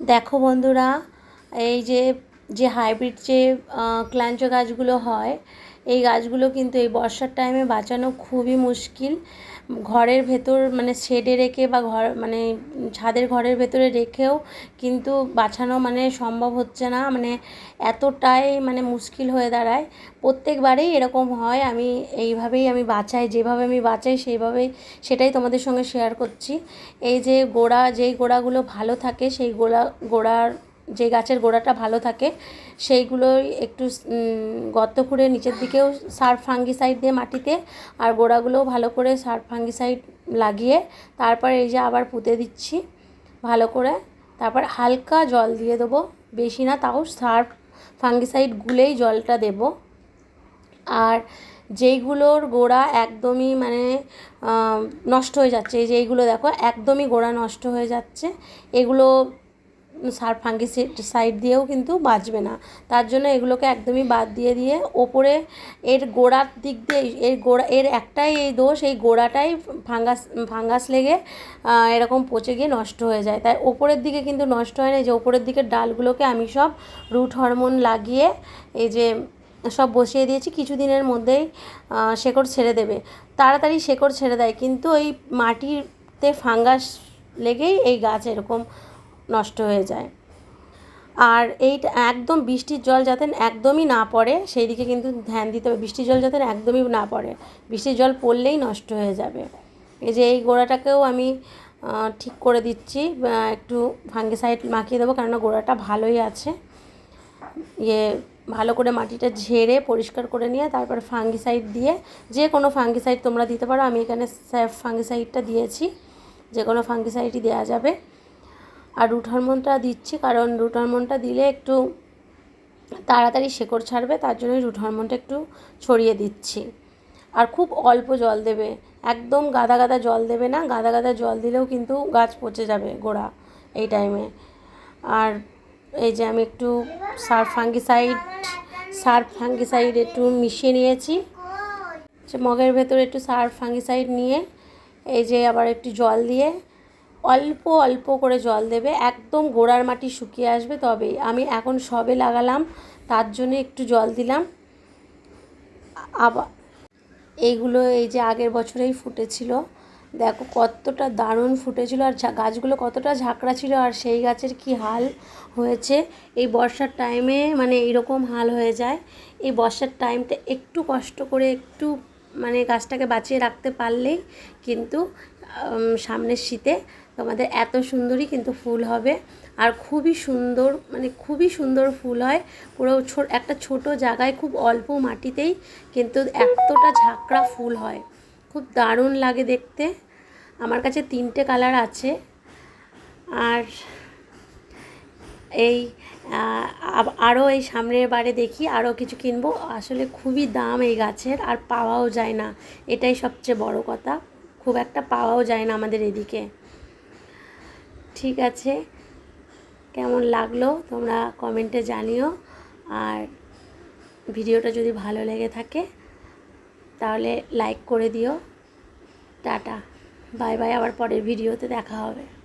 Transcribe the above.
দেখো বন্ধুরা, এই যে যে হাইব্রিড যে ক্লাঞ্চ গাছগুলো হয়, এই গাছগুলো কিন্তু এই বর্ষার টাইমে বাঁচানো খুবই মুশকিল। ঘরের ভেতর মানে শেডে রেখে বা ঘর মানে ছাদের ঘরের ভেতরে রেখেও কিন্তু বাঁচানো মানে সম্ভব হচ্ছে না। মানে এতটাই মানে মুশকিল হয়ে দাঁড়ায়। প্রত্যেকবারেই এরকম হয়, আমি এইভাবেই আমি বাঁচাই, যেভাবে আমি বাঁচাই সেইভাবেই সেটাই তোমাদের সঙ্গে শেয়ার করছি। এই যে গোড়া, যেই গোড়াগুলো ভালো থাকে সেই গোড়া, গোড়ার যে গাছের গোড়াটা ভালো থাকে, সেইগুলোই একটু গর্ত খুঁড়ে নিচের দিকেও সার ফাঙ্গিসাইড দিয়ে মাটিতে আর গোড়াগুলোও ভালো করে সার ফাঙ্গিসাইড লাগিয়ে তারপর এই যে আবার পুঁতে দিচ্ছি ভালো করে। তারপর হালকা জল দিয়ে দেবো, বেশি না, তাও সার ফাঙ্গিসাইড গুলেই জলটা দেব। আর যেইগুলোর গোড়া একদমই মানে নষ্ট হয়ে যাচ্ছে, এই দেখো, একদমই গোড়া নষ্ট হয়ে যাচ্ছে, এগুলো সার ফাঙ্গিসাইড দিয়েও কিন্তু বাঁচবে না। তার জন্য এগুলোকে একদমই বাদ দিয়ে দিয়ে ওপরে এর গোড়ার দিক দিয়ে এর গোড়া এর একটাই এই দোষ, এই গোড়াটাই ফাঙ্গাস ফাঙ্গাস লেগে এরকম পচে গিয়ে নষ্ট হয়ে যায়। তাই ওপরের দিকে কিন্তু নষ্ট হয় না। যে ওপরের দিকের ডালগুলোকে আমি সব রুট হরমোন লাগিয়ে, এই যে সব বসিয়ে দিয়েছি। কিছু দিনের মধ্যেই শেকড় ছেড়ে দেবে। তাড়াতাড়ি শেকড় ছেড়ে দেয়। কিন্তু ওই মাটিতে ফাঙ্গাস লেগেই এই গাছ এরকম নষ্ট হয়ে যায়। আর এইটা একদম বৃষ্টির জল যাতে একদমই না পড়ে সেই দিকে কিন্তু ধ্যান দিতে হবে। বৃষ্টির জল যাতে একদমই না পড়ে, বৃষ্টির জল পড়লেই নষ্ট হয়ে যাবে। এই যে এই গোড়াটাকেও আমি ঠিক করে দিচ্ছি একটু ফাঙ্গিসাইড মাখিয়ে দেবো, কেননা গোড়াটা ভালোই আছে। ইয়ে ভালো করে মাটিটা ঝেড়ে পরিষ্কার করে নিয়ে, তারপর ফাঙ্গিসাইড দিয়ে, যে কোনো ফাঙ্গিসাইড তোমরা দিতে পারো। আমি এখানে ফাঙ্গিসাইডটা দিয়েছি, যে কোনো ফাঙ্গিসাইডই দেওয়া যাবে। আর রুট হরমোনটা দিচ্ছি, কারণ রুট হরমোনটা দিলে একটু তাড়াতাড়ি শেকড় ছাড়বে, তার জন্য রুট হরমোনটা একটু ছড়িয়ে দিচ্ছি। আর খুব অল্প জল দেবে, একদম গাদা গাদা জল দেবে না, গাদা গাদা জল দিলেও কিন্তু গাছ পচে যাবে গোড়া এই টাইমে আর এই যে আমি একটু সার ফাঙ্গিসাইড ফাঙ্গিসাইড একটু মিশিয়ে নিয়েছি। মগের ভেতরে একটু সার ফাঙ্গিসাইড নিয়ে, এই যে আবার একটু জল দিয়ে অল্প অল্প করে জল দেবে, একদম গোড়ার মাটি শুকিয়ে আসবে তবেই। আমি এখন সবে লাগালাম, তার জন্য একটু জল দিলাম। আবার এইগুলো এই যে আগের বছরেই ফুটেছিল, দেখো কতটা দারুণ ফুটেছিল, আর গাছগুলো কতটা ঝাঁকড়া ছিল, আর সেই গাছের কি হাল হয়েছে। এই বর্ষার টাইমে মানে এইরকম হাল হয়ে যায়। এই বর্ষার টাইমটা একটু কষ্ট করে, একটু মানে গাছটাকে বাঁচিয়ে রাখতে পারলেই কিন্তু সামনের শীতে তোমাদের এত সুন্দরই কিন্তু ফুল হবে। আর খুবই সুন্দর মানে খুবই সুন্দর ফুল হয়। পুরো একটা ছোট জায়গায় খুব অল্প মাটিতেই কিন্তু এতটা ঝাঁকড়া ফুল হয়। খুব দারুণ লাগে দেখতে। আমার কাছে তিনটে কালার আছে। আর এই আরও এই সামনের বারে দেখি আরও কিছু কিনবো। আসলে খুবই দাম এই গাছের, আর পাওয়াও যায় না। এটাই সবচেয়ে বড় কথা। খুব একটা পাওয়াও যায় না আমাদের এদিকে। ঠিক আছে। কেমন লাগল তোমরা কমেন্টে জানিও। আর ভিডিওটা যদি ভালো লেগে থাকে, তাহলে লাইক করে দিও। টাটা। বাই বাই, আবার পরের ভিডিওতে দেখা হবে।